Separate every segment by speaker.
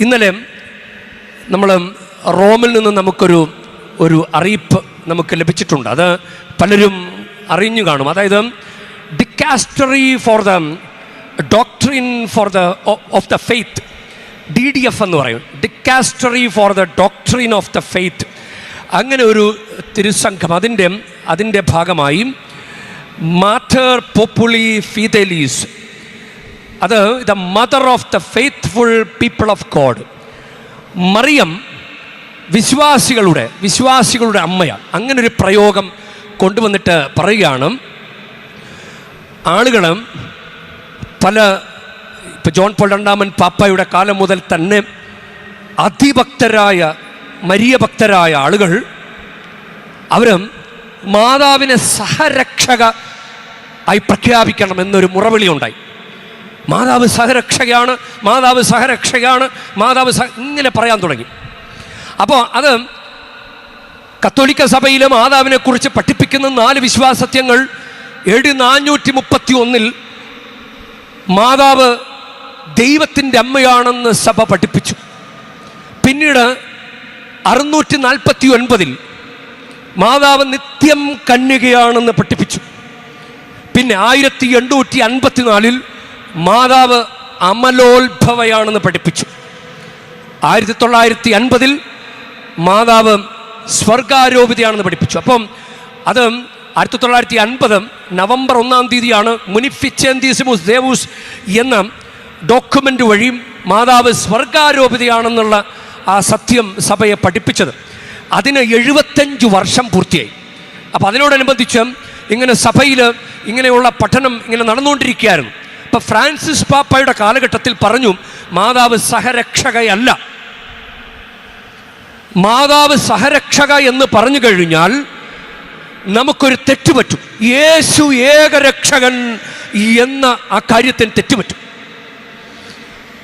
Speaker 1: ഇന്നലെ നമ്മൾ റോമിൽ നിന്ന് നമുക്കൊരു ഒരു അറിയിപ്പ് നമുക്ക് ലഭിച്ചിട്ടുണ്ട്. അത് പലരും അറിഞ്ഞു കാണും. അതായത് dicastery for the doctrine for the of the faith D D F എന്ന് പറയും. Dicastery for the doctrine of the faith. അങ്ങനെ ഒരു തിരുസംഘം അതിന്റെ അതിന്റെ ഭാഗമായി മാറ്റർ പോപ്പുളി ഫീതലീസ് അത് the mother of the faithful people of God Mariam വിശ്വാസികളുടെ വിശ്വാസികളുടെ അമ്മയാണ്. അങ്ങനെ ഒരു പ്രയോഗം കൊണ്ടുവന്നിട്ട് പറയുകയാണ്. ആളുകൾ പല ഇപ്പം ജോൺ പോൾ രണ്ടാമൻ പാപ്പയുടെ കാലം മുതൽ തന്നെ അതിഭക്തരായ മരിയ ഭക്തരായ ആളുകൾ അവർ മാതാവിനെ സഹരക്ഷക ആയി പ്രഖ്യാപിക്കണം എന്നൊരു മുറവിളി ഉണ്ടായി മാതാവ് സഹരക്ഷകയാണ് മാതാവ് സഹരക്ഷകയാണ് മാതാവ് സഹ ഇങ്ങനെ പറയാൻ തുടങ്ങി. അപ്പോൾ അത് കത്തോലിക്ക സഭയിലെ മാതാവിനെക്കുറിച്ച് പഠിപ്പിക്കുന്ന നാല് വിശ്വാസത്യങ്ങൾ എ നാനൂറ്റി മുപ്പത്തി ഒന്നിൽ മാതാവ് ദൈവത്തിന്റെ അമ്മയാണെന്ന് സഭ പഠിപ്പിച്ചു. പിന്നീട് അറുന്നൂറ്റി നാൽപ്പത്തി ഒൻപതിൽ മാതാവ് നിത്യം കന്യകയാണെന്ന് പഠിപ്പിച്ചു. പിന്നെ ആയിരത്തി എണ്ണൂറ്റി അൻപത്തിനാലിൽ മാതാവ് അമലോത്ഭവയാണെന്ന് പഠിപ്പിച്ചു. ആയിരത്തി തൊള്ളായിരത്തി അൻപതിൽ മാതാവ് സ്വർഗാരോപിതയാണെന്ന് പഠിപ്പിച്ചു. അപ്പം അത് ആയിരത്തി തൊള്ളായിരത്തി അൻപത് നവംബർ ഒന്നാം തീയതിയാണ് മുനിഫിച്ചേന്തീസിമുസ് ദേവൂസ് എന്ന ഡോക്യുമെന്റ് വഴിയും മാതാവ് സ്വർഗാരോപിതയാണെന്നുള്ള ആ സത്യം സഭയെ പഠിപ്പിച്ചത്. അതിന് എഴുപത്തഞ്ച് വർഷം പൂർത്തിയായി. അപ്പോൾ അതിനോടനുബന്ധിച്ച് ഇങ്ങനെ സഭയിൽ ഇങ്ങനെയുള്ള പഠനം ഇങ്ങനെ നടന്നുകൊണ്ടിരിക്കുകയായിരുന്നു. അപ്പോൾ ഫ്രാൻസിസ് പാപ്പയുടെ കാലഘട്ടത്തിൽ പറഞ്ഞു മാതാവ് സഹരക്ഷകയല്ല. മാതാവ് സഹരക്ഷക എന്ന് പറഞ്ഞു കഴിഞ്ഞാൽ നമുക്കൊരു തെറ്റുപറ്റും യേശു ഏകരക്ഷകൻ എന്ന ആ കാര്യത്തിന് തെറ്റുപറ്റും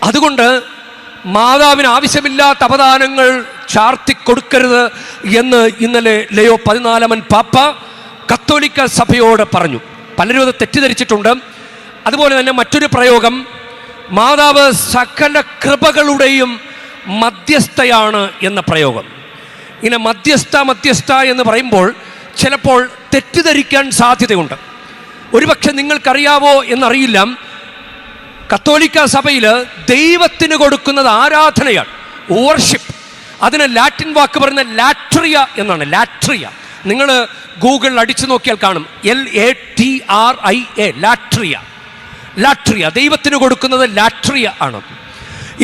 Speaker 1: അതുകൊണ്ട് മാതാവിന് ആവശ്യമില്ലാത്ത അവദാനങ്ങൾ ചാർത്തി കൊടുക്കരുത് എന്ന് ഇന്നലെ ലയോ പതിനാലാമൻ പാപ്പ കത്തോലിക്ക സഭയോട് പറഞ്ഞു. പലരും അത് തെറ്റിദ്ധരിച്ചിട്ടുണ്ട്. അതുപോലെ തന്നെ മറ്റൊരു പ്രയോഗം മാതാവ് സകല കൃപകളുടെയും മധ്യസ്ഥയാണ് എന്ന പ്രയോഗം. ഇങ്ങനെ മധ്യസ്ഥ മധ്യസ്ഥ എന്ന് പറയുമ്പോൾ ചിലപ്പോൾ തെറ്റിദ്ധരിക്കാൻ സാധ്യതയുണ്ട്. ഒരുപക്ഷെ നിങ്ങൾക്കറിയാവോ എന്നറിയില്ല കത്തോലിക്ക സഭയിൽ ദൈവത്തിന് കൊടുക്കുന്നത് ആരാധനയാണ് ഓവർഷിപ്പ് അതിന് ലാറ്റിൻ വാക്ക് പറയുന്ന ലാട്രിയ എന്നാണ് ലാട്രിയ. നിങ്ങൾ ഗൂഗിളിൽ അടിച്ചു നോക്കിയാൽ കാണും L A T R I A latria. Latria. ദൈവത്തിന് കൊടുക്കുന്നത് ലാട്രിയ ആണ്.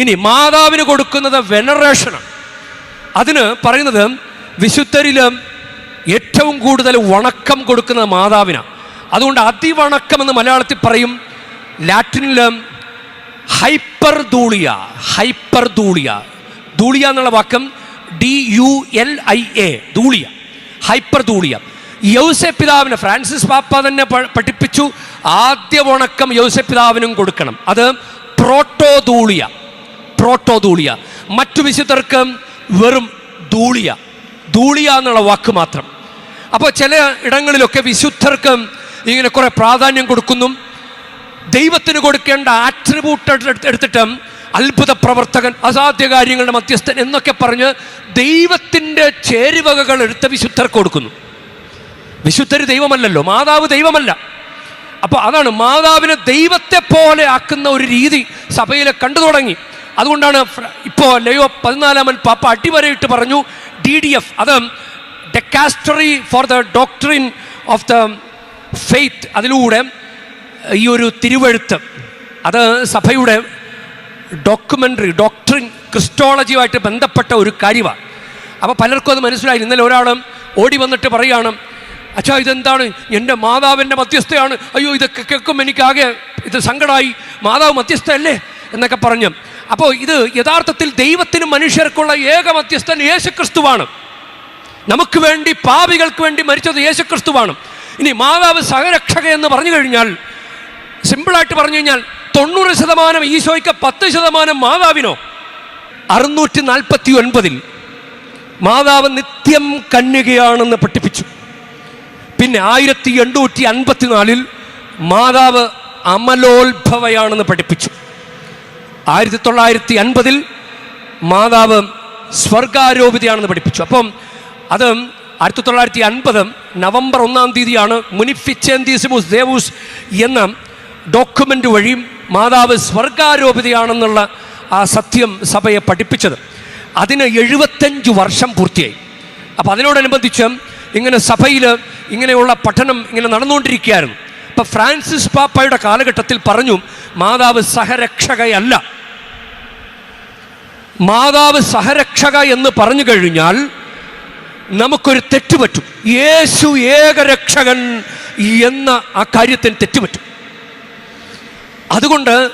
Speaker 1: ഇനി മാതാവിന് കൊടുക്കുന്നത് വെനറേഷനാണ് അതിന് പറയുന്നത് വിശുദ്ധരിൽ ഏറ്റവും കൂടുതൽ വണക്കം കൊടുക്കുന്നത് മാതാവിനാണ് അതുകൊണ്ട് അതിവണക്കം എന്ന് മലയാളത്തിൽ പറയും ലാറ്റിനിൽ ഹൈപ്പർ ധൂളിയ ഹൈപ്പർ ധൂളിയ ധൂളിയ എന്നുള്ള vacuum D U L I A dulia hyperdulia യൗസെ പിതാവിനെ ഫ്രാൻസിസ് പാപ്പ തന്നെ പഠിപ്പിച്ചു. ആദ്യ ഉണക്കം യോസപിതാവിനും കൊടുക്കണം. അത് പ്രോട്ടോധൂളിയ. പ്രോട്ടോധൂളിയ. മറ്റു വിശുദ്ധർക്ക് വെറും ധൂളിയ. ധൂളിയ എന്നുള്ള വാക്ക് മാത്രം. അപ്പോൾ ചില ഇടങ്ങളിലൊക്കെ വിശുദ്ധർക്ക് ഇങ്ങനെ കുറേ പ്രാധാന്യം കൊടുക്കുന്നു. ദൈവത്തിന് കൊടുക്കേണ്ട ആട്രിബ്യൂട്ട് എടുത്തിട്ട് അത്ഭുത പ്രവർത്തകൻ അസാധ്യ കാര്യങ്ങളുടെ മധ്യസ്ഥൻ എന്നൊക്കെ പറഞ്ഞ് ദൈവത്തിന്റെ ചേരുവകകൾ എടുത്ത വിശുദ്ധർക്ക് കൊടുക്കുന്നു. വിശുദ്ധർ ദൈവമല്ലല്ലോ മാതാവ് ദൈവമല്ല. അപ്പോൾ അതാണ് മാതാവിനെ ദൈവത്തെ പോലെ ആക്കുന്ന ഒരു രീതി സഭയിൽ കണ്ടു തുടങ്ങി. അതുകൊണ്ടാണ് ഇപ്പോൾ ലയോ പതിനാലാമൻ പാപ്പ അടിവരയിട്ട് പറഞ്ഞു ഡി ഡി എഫ് അത് dicastery for the doctrine of the faith അതിലൂടെ ഈ ഒരു തിരുവഴുത്ത് അത് സഭയുടെ ഡോക്യുമെന്ററി ഡോക്ടറിൻ ക്രിസ്റ്റോളജിയുമായിട്ട് ബന്ധപ്പെട്ട ഒരു കാര്യമാണ് അപ്പോൾ പലർക്കും അത് മനസ്സിലായി. ഇന്നലെ ഒരാൾ ഓടി വന്നിട്ട് പറയുകയാണ് അച്ഛാ ഇതെന്താണ്? എന്റെ മാതാവിന്റെ മധ്യസ്ഥയാണ്. അയ്യോ ഇതൊക്കെ കേൾക്കുമ്പോൾ എനിക്കാകെ ഇത് സങ്കടമായി മാതാവ് മധ്യസ്ഥയല്ലേ? എന്നൊക്കെ പറഞ്ഞു. അപ്പോൾ ഇത് യഥാർത്ഥത്തിൽ ദൈവത്തിനും മനുഷ്യർക്കുള്ള ഏക മധ്യസ്ഥൻ യേശുക്രിസ്തുവാണ്. നമുക്ക് വേണ്ടി പാപികൾക്ക് വേണ്ടി മരിച്ചത് യേശുക്രിസ്തുവാണ്. ഇനി മാതാവ് സഹരക്ഷക എന്ന് പറഞ്ഞു കഴിഞ്ഞാൽ സിമ്പിളായിട്ട് പറഞ്ഞു കഴിഞ്ഞാൽ തൊണ്ണൂറ് ശതമാനം ഈശോയ്ക്ക് പത്ത് ശതമാനം മാതാവിനോ? അറുന്നൂറ്റി നാൽപ്പത്തി ഒൻപതിൽ മാതാവ് നിത്യം കന്യകയാണെന്ന് പഠിപ്പിച്ചു. പിന്നെ ആയിരത്തി എണ്ണൂറ്റി അൻപത്തിനാലിൽ മാതാവ് അമലോത്ഭവയാണെന്ന് പഠിപ്പിച്ചു. ആയിരത്തി തൊള്ളായിരത്തി അൻപതിൽ മാതാവ് സ്വർഗാരോപിതയാണെന്ന് പഠിപ്പിച്ചു. അപ്പം അത് ആയിരത്തി തൊള്ളായിരത്തി അൻപത് നവംബർ ഒന്നാം തീയതിയാണ് മുനിഫിച്ചേന്തീസിമുസ് ദേവൂസ് എന്ന ഡോക്യുമെന്റ് വഴി മാതാവ് സ്വർഗാരോപിതയാണെന്നുള്ള ആ സത്യം സഭയെ പഠിപ്പിച്ചത്. അതിന് എഴുപത്തഞ്ച് വർഷം പൂർത്തിയായി. അപ്പോൾ അതിനോടനുബന്ധിച്ച് ഇങ്ങനെ സഭയിൽ ഇങ്ങനെയുള്ള പഠനം ഇങ്ങനെ നടന്നുകൊണ്ടിരിക്കുകയായിരുന്നു. അപ്പം ഫ്രാൻസിസ് പാപ്പയുടെ കാലഘട്ടത്തിൽ പറഞ്ഞു മാതാവ് സഹരക്ഷകയല്ല. മാതാവ് സഹരക്ഷക എന്ന് പറഞ്ഞു കഴിഞ്ഞാൽ നമുക്കൊരു തെറ്റുപറ്റും യേശു ഏകരക്ഷകൻ എന്ന ആ കാര്യത്തിന് തെറ്റുപറ്റും അതുകൊണ്ട്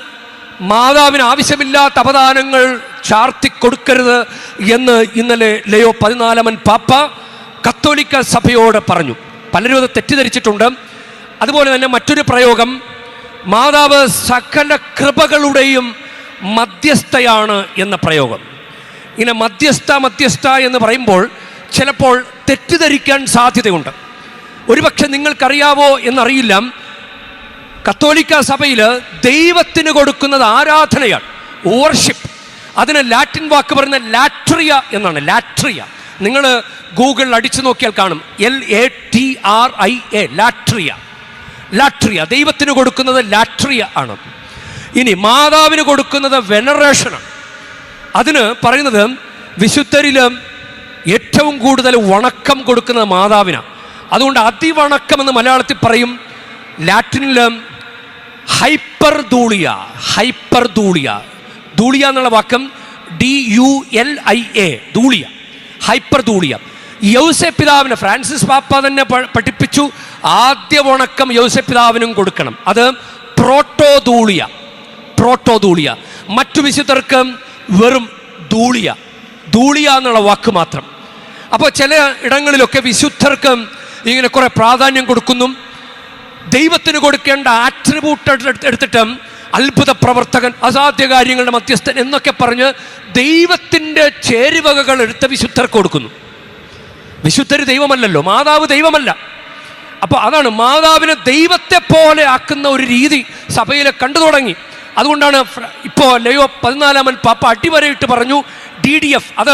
Speaker 1: മാതാവിന് ആവശ്യമില്ലാത്ത അവദാനങ്ങൾ ചാർത്തി കൊടുക്കരുത് എന്ന് ഇന്നലെ ലയോ പതിനാലമൻ പാപ്പ കത്തോലിക്ക സഭയോട് പറഞ്ഞു. പലരും അത് തെറ്റിദ്ധരിച്ചിട്ടുണ്ട്. അതുപോലെ തന്നെ മറ്റൊരു പ്രയോഗം മാതാവ് സകല കൃപകളുടെയും മധ്യസ്ഥയാണ് എന്ന പ്രയോഗം. ഇങ്ങനെ മധ്യസ്ഥ മധ്യസ്ഥ എന്ന് പറയുമ്പോൾ ചിലപ്പോൾ തെറ്റിദ്ധരിക്കാൻ സാധ്യതയുണ്ട്. ഒരുപക്ഷെ നിങ്ങൾക്കറിയാവോ എന്നറിയില്ല. കത്തോലിക്ക സഭയിൽ ദൈവത്തിന് കൊടുക്കുന്നത് ആരാധനയാണ് വർഷിപ്പ് അതിന് ലാറ്റിൻ വാക്ക് പറയുന്ന ലാട്രിയ എന്നാണ് ലാട്രിയ നിങ്ങൾ ഗൂഗിളിൽ അടിച്ചു നോക്കിയാൽ കാണും. L A T R I A latria. Latria ദൈവത്തിന് കൊടുക്കുന്നത് ലാട്രിയ ആണ്. ഇനി മാതാവിന് കൊടുക്കുന്നത് വെനറേഷനാണ് അതിന് പറയുന്നത് വിശുദ്ധരിൽ ഏറ്റവും കൂടുതൽ വണക്കം കൊടുക്കുന്നത് മാതാവിനാണ് അതുകൊണ്ട് അതിവണക്കം എന്ന് മലയാളത്തിൽ പറയും ലാറ്റിനിൽ ഹൈപ്പർ ദൂളിയ ഹൈപ്പർ ദൂളിയ ദൂളിയ എന്നുള്ള vacuum D U L I A dulia hyperdulia യൗസെ പിതാവിന് ഫ്രാൻസിസ് പാപ്പ തന്നെ പഠിപ്പിച്ചു. ആദ്യ ഉണക്കം യൗസെ പിതാവിനും കൊടുക്കണം. അത് പ്രോട്ടോ ധൂളിയ പ്രോട്ടോ ധൂളിയ മറ്റു വിശുദ്ധർക്ക് വെറും ധൂളിയ ധൂളിയ എന്നുള്ള വാക്ക് മാത്രം. അപ്പോൾ ചില ഇടങ്ങളിലൊക്കെ വിശുദ്ധർക്ക് ഇങ്ങനെ കുറേ പ്രാധാന്യം കൊടുക്കുന്നു. ദൈവത്തിന് കൊടുക്കേണ്ട ആട്രിബ്യൂട്ട് എടുത്തിട്ട് അത്ഭുത പ്രവർത്തകൻ അസാധ്യ കാര്യങ്ങളുടെ മധ്യസ്ഥൻ എന്നൊക്കെ പറഞ്ഞ് ദൈവത്തിന്റെ ചേരുവകകൾ എടുത്ത് വിശുദ്ധർക്ക് കൊടുക്കുന്നു. വിശുദ്ധർ ദൈവമല്ലല്ലോ മാതാവ് ദൈവമല്ല. അപ്പോൾ അതാണ് മാതാവിനെ ദൈവത്തെ പോലെ ആക്കുന്ന ഒരു രീതി സഭയിൽ കണ്ടു തുടങ്ങി. അതുകൊണ്ടാണ് ഇപ്പോൾ ലയോ പതിനാലാമൻ പാപ്പ അടിവരയിട്ട് പറഞ്ഞു ഡി ഡി എഫ് അത്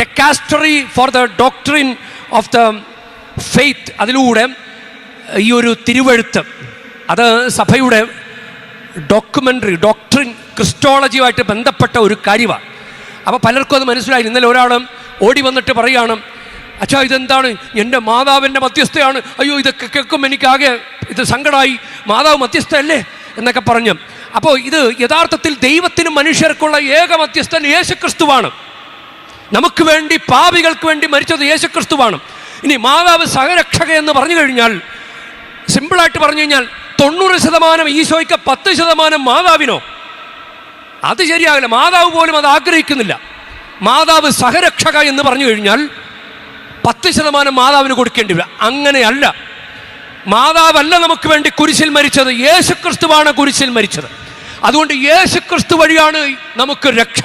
Speaker 1: dicastery for the doctrine of the faith അതിലൂടെ ഈ ഒരു തിരുവഴുത്ത് അത് സഭയുടെ ഡോക്യുമെന്ററി ഡോക്ടറിൻ ക്രിസ്റ്റോളജിയുമായിട്ട് ബന്ധപ്പെട്ട ഒരു കാര്യമാണ്. അപ്പോൾ പലർക്കും അത് മനസ്സിലായി. ഇന്നലെ ഒരാൾ ഓടി വന്നിട്ട് പറയുകയാണ് അച്ഛാ ഇതെന്താണ്? എന്റെ മാതാവിന്റെ മധ്യസ്ഥയാണ്. അയ്യോ ഇതൊക്കെ കേൾക്കും എനിക്കാകെ ഇത് സങ്കടമായി മാതാവ് മധ്യസ്ഥയല്ലേ? എന്നൊക്കെ പറഞ്ഞു. അപ്പോൾ ഇത് യഥാർത്ഥത്തിൽ ദൈവത്തിനും മനുഷ്യർക്കുള്ള ഏക മധ്യസ്ഥൻ യേശുക്രിസ്തുവാണ്. നമുക്ക് വേണ്ടി പാപികൾക്ക് വേണ്ടി മരിച്ചത് യേശുക്രിസ്തുവാണ്. ഇനി മാതാവ് സഹരക്ഷക എന്ന് പറഞ്ഞു കഴിഞ്ഞാൽ സിമ്പിളായിട്ട് പറഞ്ഞു കഴിഞ്ഞാൽ തൊണ്ണൂറ് ശതമാനം ഈശോയ്ക്ക് പത്ത് ശതമാനം മാതാവിനോ? അത് ശരിയാകില്ല മാതാവ് പോലും അത് ആഗ്രഹിക്കുന്നില്ല. മാതാവ് സഹരക്ഷക എന്ന് പറഞ്ഞു കഴിഞ്ഞാൽ പത്ത് ശതമാനം മാതാവിന് കൊടുക്കേണ്ടി വരും. അങ്ങനെയല്ല. മാതാവല്ല നമുക്ക് വേണ്ടി കുരിശിൽ മരിച്ചത്. യേശു ക്രിസ്തുവാണ് കുരിശിൽ മരിച്ചത്. അതുകൊണ്ട് യേശു ക്രിസ്തു വഴിയാണ് നമുക്ക് രക്ഷ.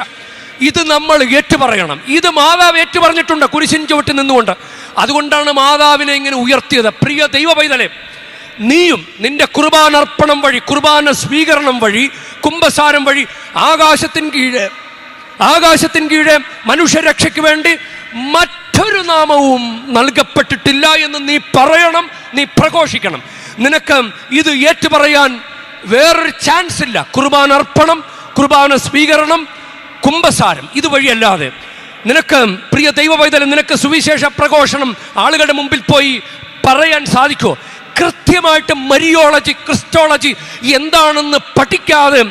Speaker 1: ഇത് നമ്മൾ ഏറ്റുപറയണം. ഇത് മാതാവ് ഏറ്റുപറഞ്ഞിട്ടുണ്ട് കുരിശിൻ ചുവട്ടിൽ നിന്നുകൊണ്ട്. അതുകൊണ്ടാണ് മാതാവിനെ ഇങ്ങനെ ഉയർത്തിയത്. പ്രിയ ദൈവ പൈതലെ നീയും നിന്റെ കുർബാനർപ്പണം വഴി കുർബാന സ്വീകരണം വഴി കുംഭസാരം വഴി ആകാശത്തിൻ കീഴെ ആകാശത്തിൻ കീഴെ മനുഷ്യരക്ഷയ്ക്ക് വേണ്ടി മറ്റൊരു നാമവും നൽകപ്പെട്ടിട്ടില്ല എന്ന് നീ പറയണം നീ പ്രഘോഷിക്കണം. നിനക്ക് ഇത് ഏറ്റുപറയാൻ വേറൊരു ചാൻസ് ഇല്ല. കുർബാന അർപ്പണം കുർബാന സ്വീകരണം കുംഭസാരം ഇതുവഴിയല്ലാതെ. നിനക്ക് പ്രിയ ദൈവവൈതലം നിനക്ക് സുവിശേഷ പ്രഘോഷണം ആളുകളുടെ മുമ്പിൽ പോയി പറയാൻ സാധിക്കുമോ? കൃത്യമായിട്ട് മരിയോളജി ക്രിസ്റ്റോളജി എന്താണെന്ന് പഠിക്കാതെ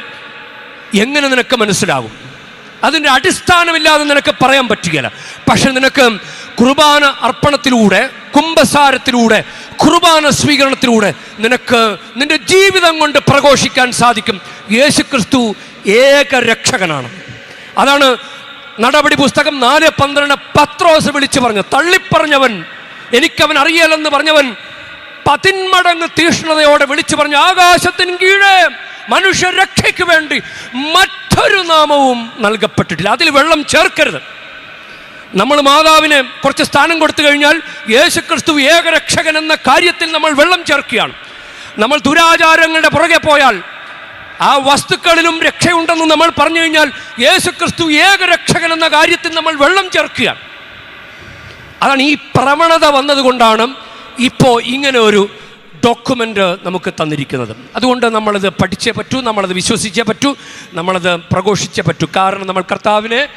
Speaker 1: എങ്ങനെ നിനക്ക് മനസ്സിലാകും? അതിന്റെ അടിസ്ഥാനമില്ലാതെ നിനക്ക് പറയാൻ പറ്റുകയില്ല. പക്ഷെ നിനക്ക് കുർബാന അർപ്പണത്തിലൂടെ കുംഭസാരത്തിലൂടെ കുർബാന സ്വീകരണത്തിലൂടെ നിനക്ക് നിന്റെ ജീവിതം കൊണ്ട് പ്രഘോഷിക്കാൻ സാധിക്കും. യേശു ക്രിസ്തു ഏക രക്ഷകനാണ് അതാണ് നടപടി പുസ്തകം നാല് പന്ത്രണ്ട് പത്രോസ് വിളിച്ചു പറഞ്ഞു തള്ളിപ്പറഞ്ഞവൻ എനിക്കവൻ അറിയാലെന്ന് പറഞ്ഞവൻ പതിന്മടങ്ങ് തീഷ്ണതയോടെ വിളിച്ചു പറഞ്ഞു ആകാശത്തിന് കീഴേ മനുഷ്യരക്ഷയ്ക്ക് വേണ്ടി മറ്റൊരു നാമവും നൽകപ്പെട്ടിട്ടില്ല. അതിൽ വെള്ളം ചേർക്കരുത്. നമ്മൾ മാതാവിന് കുറച്ച് സ്ഥാനം കൊടുത്തു കഴിഞ്ഞാൽ യേശുക്രിസ്തു ഏകരക്ഷകൻ എന്ന കാര്യത്തിൽ നമ്മൾ വെള്ളം ചേർക്കുകയാണ്. നമ്മൾ ദുരാചാരങ്ങളുടെ പുറകെ പോയാൽ ആ വസ്തുക്കളിലും രക്ഷയുണ്ടെന്ന് നമ്മൾ പറഞ്ഞു കഴിഞ്ഞാൽ യേശു ക്രിസ്തു ഏകരക്ഷകൻ എന്ന കാര്യത്തിൽ നമ്മൾ വെള്ളം ചേർക്കുകയാണ്. അതാണ് ഈ പ്രവണത വന്നതുകൊണ്ടാണ് ഇപ്പോൾ ഇങ്ങനെ ഒരു ഡോക്യുമെന്റ് നമുക്ക് തന്നിരിക്കുന്നത്. അതുകൊണ്ട് നമ്മളത് പഠിച്ചേ പറ്റൂ നമ്മളത് വിശ്വസിച്ചേ പറ്റൂ നമ്മളത് പ്രഘോഷിച്ചേ പറ്റൂ. കാരണം നമ്മൾ കർത്താവിനെ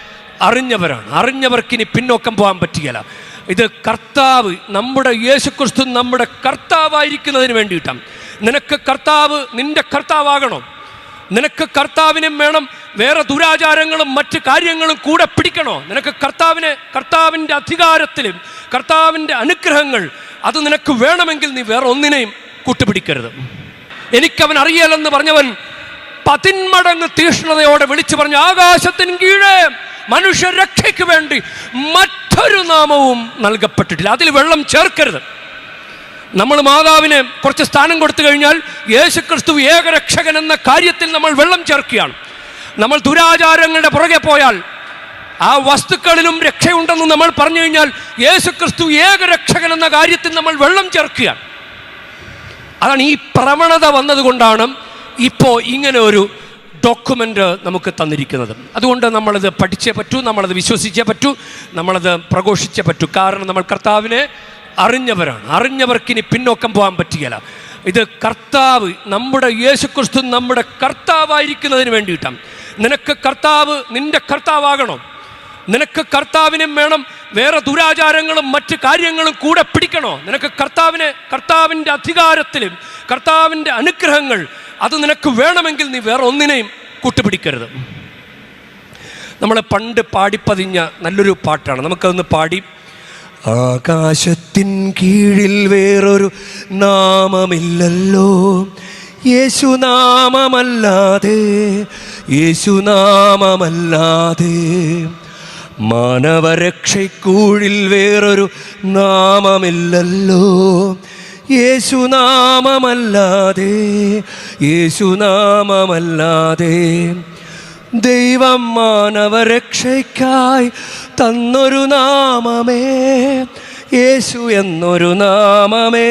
Speaker 1: അറിഞ്ഞവരാണ്. അറിഞ്ഞവർക്കിനി പിന്നോക്കം പോകാൻ പറ്റുകയില്ല. ഇത് കർത്താവ് നമ്മുടെ യേശുക്രിസ്തു നമ്മുടെ കർത്താവായിരിക്കുന്നതിന് വേണ്ടിയിട്ടാണ്. നിനക്ക് കർത്താവ് നിന്റെ കർത്താവാകണം. നിനക്ക് കർത്താവിനും വേണം വേറെ ദുരാചാരങ്ങളും മറ്റ് കാര്യങ്ങളും കൂടെ പിടിക്കണോ? നിനക്ക് കർത്താവിനെ കർത്താവിന്റെ അധികാരത്തിലും കർത്താവിന്റെ അനുഗ്രഹങ്ങൾ അത് നിനക്ക് വേണമെങ്കിൽ നീ വേറെ ഒന്നിനെയും കൂട്ടുപിടിക്കരുത്. എനിക്കവൻ അറിയാലെന്ന് പറഞ്ഞവൻ പതിന്മടങ്ങ് തീഷ്ണതയോടെ വിളിച്ചു പറഞ്ഞു ആകാശത്തിന് കീഴേ മനുഷ്യരക്ഷയ്ക്ക് വേണ്ടി മറ്റൊരു നാമവും നൽകപ്പെട്ടിട്ടില്ല. അതിൽ വെള്ളം ചേർക്കരുത്. നമ്മൾ മാതാവിന് കുറച്ച് സ്ഥാനം കൊടുത്തു കഴിഞ്ഞാൽ യേശുക്രിസ്തു ഏകരക്ഷകൻ എന്ന കാര്യത്തിൽ നമ്മൾ വെള്ളം ചേർക്കുകയാണ്. നമ്മൾ ദുരാചാരങ്ങളുടെ പുറകെ പോയാൽ ആ വസ്തുക്കളിലും രക്ഷയുണ്ടെന്ന് നമ്മൾ പറഞ്ഞു കഴിഞ്ഞാൽ യേശു യേശുക്രിസ്തു ഏകരക്ഷകൻ എന്ന കാര്യത്തിൽ നമ്മൾ വെള്ളം ചേർക്കുകയാണ്. അതാണ് ഈ പ്രവണത വന്നതുകൊണ്ടാണ് ഇപ്പോൾ ഇങ്ങനെ ഒരു ഡോക്യുമെന്റ് നമുക്ക് തന്നിരിക്കുന്നത്. അതുകൊണ്ട് നമ്മളത് പഠിച്ചേ പറ്റൂ നമ്മളത് വിശ്വസിച്ചേ പറ്റൂ നമ്മളത് പ്രഘോഷിച്ചേ പറ്റൂ. കാരണം നമ്മൾ കർത്താവിനെ അറിഞ്ഞവരാണ്. അറിഞ്ഞവർക്കിനി പിന്നോക്കം പോകാൻ പറ്റുകയില്ല. ഇത് കർത്താവ് നമ്മുടെ യേശുക്രിസ്തു നമ്മുടെ കർത്താവായിരിക്കുന്നതിന് വേണ്ടിയിട്ടാണ്. നിനക്ക് കർത്താവ് നിന്റെ കർത്താവാകണം. നിനക്ക് കർത്താവിനും വേണം വേറെ ദുരാചാരങ്ങളും മറ്റ് കാര്യങ്ങളും കൂടെ പിടിക്കണോ? നിനക്ക് കർത്താവിനെ കർത്താവിന്റെ അധികാരത്തിലും കർത്താവിന്റെ അനുഗ്രഹങ്ങൾ അത് നിനക്ക് വേണമെങ്കിൽ നീ വേറെ ഒന്നിനെയും കൂട്ടുപിടിക്കരുത്. നമ്മളെ പണ്ട് പാടിപ്പതിഞ്ഞ നല്ലൊരു പാട്ടാണ്. നമുക്കതൊന്ന് പാടി. ആകാശത്തിൻ കീഴിൽ വേറൊരു നാമമില്ലല്ലോ. യേശുനാമമല്ലാതെ യേശുനാമമല്ലാതെ. മാനവരക്ഷയ്ക്കൂഴിൽ വേറൊരു നാമമില്ലല്ലോ. യേശുനാമമല്ലാതെ യേശുനാമമല്ലാതെ ദൈവം മാനവരക്ഷയ്ക്കായി തന്നൊരു നാമമേ യേശു എന്നൊരു നാമമേ.